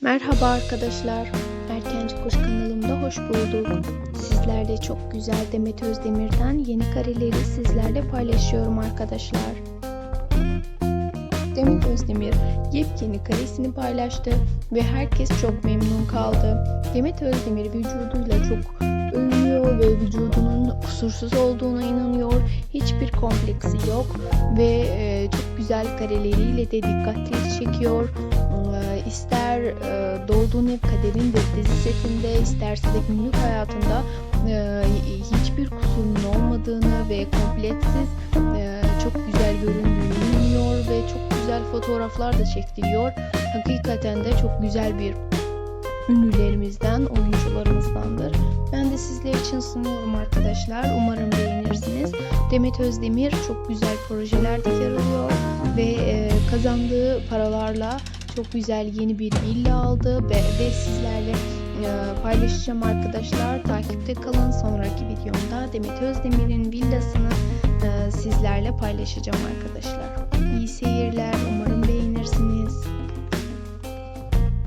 Merhaba arkadaşlar. Erkenci Kuş kanalımda hoş bulduk. Sizlerle çok güzel Demet Özdemir'den yeni kareleri sizlerle paylaşıyorum arkadaşlar. Demet Özdemir yepyeni karesini paylaştı ve herkes çok memnun kaldı. Demet Özdemir vücuduyla çok övünüyor ve vücudunun kusursuz olduğuna inanıyor. Hiçbir kompleksi yok ve e, çok güzel kareleriyle de dikkatleri çekiyor. İster e, Doğduğun Ev Kader'in de dizi setinde isterse de günlük hayatında e, hiçbir kusurunun olmadığını ve kompleksiz e, çok güzel göründüğünü inanıyor ve çok güzel fotoğraflar da çektiriyor. Hakikaten de çok güzel bir ünlülerimizden, oyuncularımızdandır. Ben de sizler için sunuyorum arkadaşlar. Umarım beğenirsiniz. Demet Özdemir çok güzel projelerde yer alıyor ve e, kazandığı paralarla çok güzel yeni bir villa aldı ve, ve sizlerle e, paylaşacağım arkadaşlar. Takipte kalın. Sonraki videomda Demet Özdemir'in villasını e, sizlerle paylaşacağım arkadaşlar. İyi seyirler.